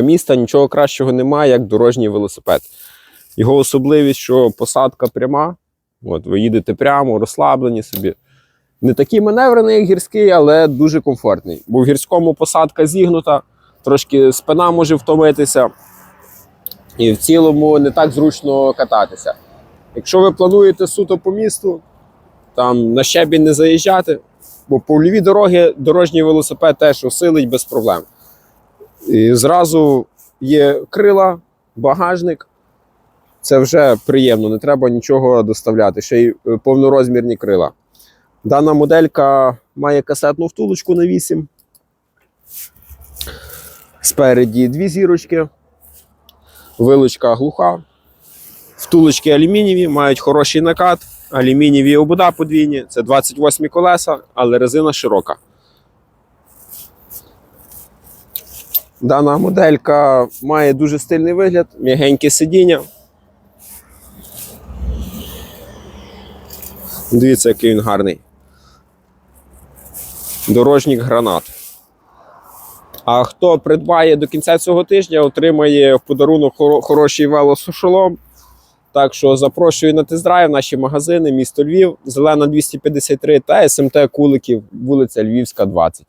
Міста нічого кращого немає, як дорожній велосипед. Його особливість, що посадка пряма. От, ви їдете прямо, розслаблені собі. Не такий маневрений, як гірський, але дуже комфортний. Бо в гірському посадка зігнута, трошки спина може втомитися. І в цілому не так зручно кататися. Якщо ви плануєте суто по місту, там на щебінь не заїжджати, бо по польові дороги дорожній велосипед теж осилить без проблем. І зразу є крила, багажник. Це вже приємно, не треба нічого доставляти. Ще й е, повнорозмірні крила. Дана моделька має касетну втулочку на 8. Спереді дві зірочки, вилочка глуха. Втулочки алюмінієві, мають хороший накат, алюмінієві обода подвійні. Це 28 колеса, але резина широка. Дана моделька має дуже стильний вигляд, м'ягеньке сидіння. Дивіться, який він гарний. Дорожнік гранат. А хто придбає до кінця цього тижня, отримає в подарунок хоро- хороший велосушолом. Так що запрошую на тест-драйв наші магазини, місто Львів, Зелена 253 та СМТ Куликів, вулиця Львівська, 20.